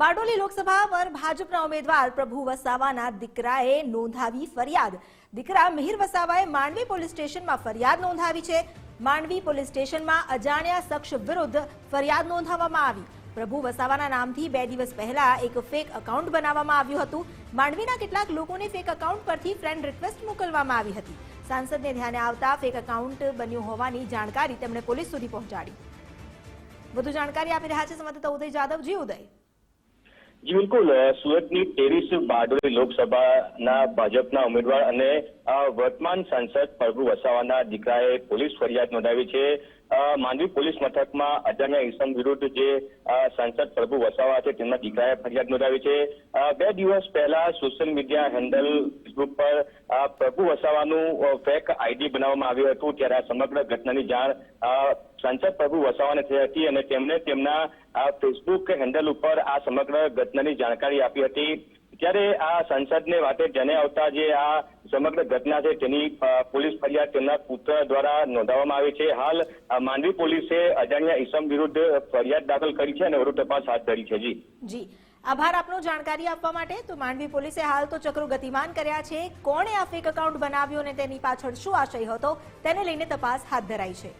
બારડોલી લોકસભા પર ભાજપના ઉમેદવાર પ્રભુ વસાવાના દીકરાએ નોંધાવી ફરિયાદ. દીકરા મિહિર વસાવાએ માંડવી પોલીસ સ્ટેશનમાં ફરિયાદ નોંધાવી છે. માંડવી પોલીસ સ્ટેશનમાં અજાણ્યા શખ્સ વિરુદ્ધ ફરિયાદ નોંધાવવામાં આવી. પ્રભુ વસાવાના નામથી બે દિવસ પહેલા એક ફેક એકાઉન્ટ બનાવવામાં આવ્યું હતું. માંડવીના કેટલાક લોકોને ફેક એકાઉન્ટ પરથી ફ્રેન્ડ રિક્વેસ્ટ મોકલવામાં આવી હતી. સાંસદને ધ્યાને આવતા ફેક એકાઉન્ટ બન્યું હોવાની જાણકારી તેમણે પોલીસ સુધી પહોંચાડી. વધુ જાણકારી આપી રહ્યા છે સંવાદદાતા ઉદય જાદવજી ઉદય. જી બિલકુલ સુરતની તેવીસ બારડોલી લોકસભાના ભાજપના ઉમેદવાર અને વર્તમાન સાંસદ પ્રભુ વસાવાના દીકરાએ પોલીસ ફરિયાદ નોંધાવી છે. માંડવી પોલીસ મથકમાં અજાણ્યા ઇસમ વિરુદ્ધ જે સાંસદ પ્રભુ વસાવા છે, તેમના દીકરાએ ફરિયાદ નોંધાવી છે. બે દિવસ પહેલા સોશિયલ મીડિયા હેન્ડલ ફેસબુક પર પ્રભુ વસાવાનું ફેક આઈડી બનાવવામાં આવ્યું હતું. ત્યારે આ સમગ્ર ઘટનાની જાણ સાંસદ પ્રભુ વસાવાને થઈ હતી અને તેમણે તેમના ફેસબુક હેન્ડલ ઉપર આ સમગ્ર ઘટનાની જાણકારી આપી હતી. ત્યારે આ સંસદને વાતે જને આવતા જે આ સમગ્ર ઘટના છે તેની પોલીસ ફરિયાદ તેમના પુત્ર દ્વારા નોંધાવવામાં આવી છે. હાલ માંડવી પોલીસે અજાણ્યા ઈસમ વિરુદ્ધ ફરિયાદ દાખલ કરી છે અને વધુ તપાસ હાથ ધરી છે. જી. જી. આભાર આપનો જાણકારી આપવા માટે. તો માંડવી પોલીસે હાલ તો ચક્રો ગતિમાન કર્યા છે. કોણે આ ફેક એકાઉન્ટ બનાવ્યું અને તેની પાછળ શું આશય હતો, તેને લઈને તપાસ હાથ ધરાઈ છે.